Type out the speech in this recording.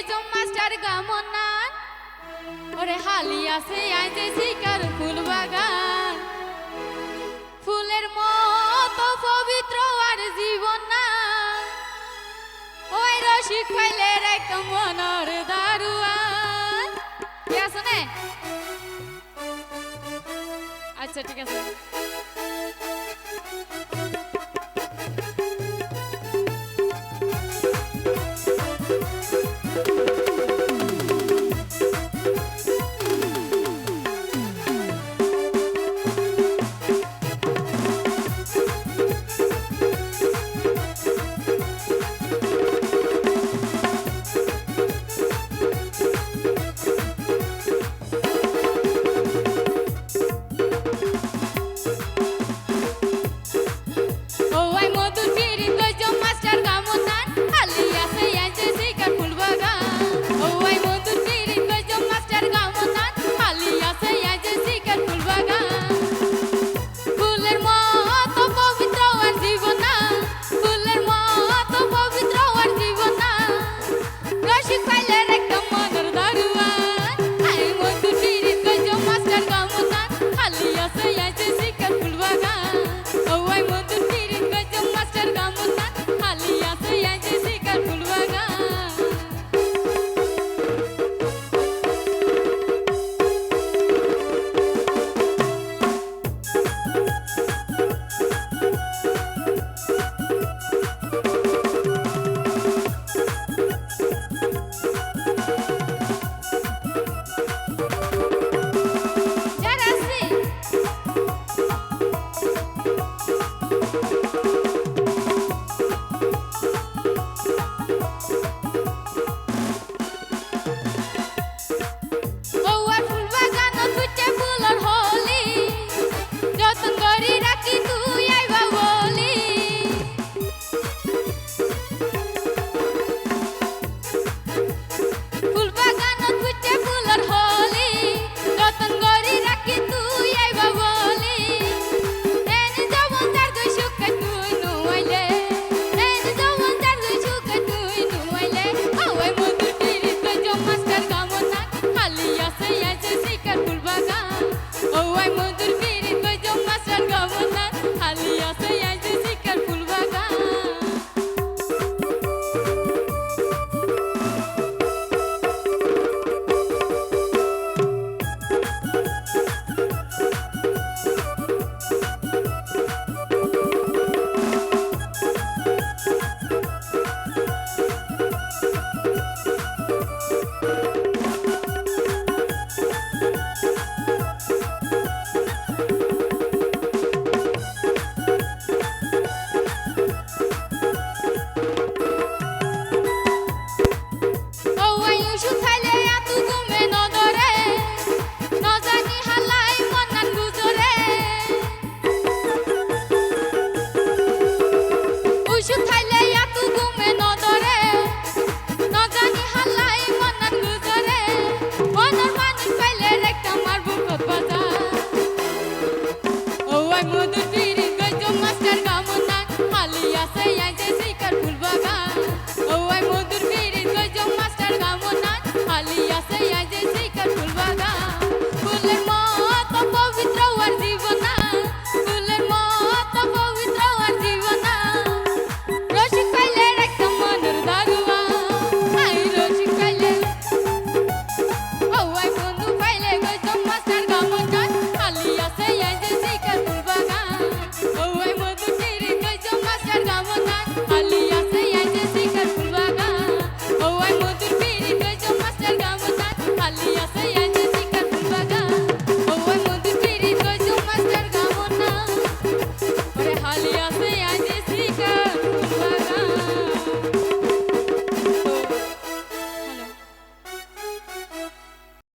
কইজম master Gammon নান। ওরে হালি আছে শিকার ফুল বাগান। ফুলের মত পবিত্র আর জীবন না ওই রশি খাইলে রাইতো মনর দারুয়ান। কি আছে আচ্ছা ঠিক আছে। durmiendo. ফুল বাগান 对呀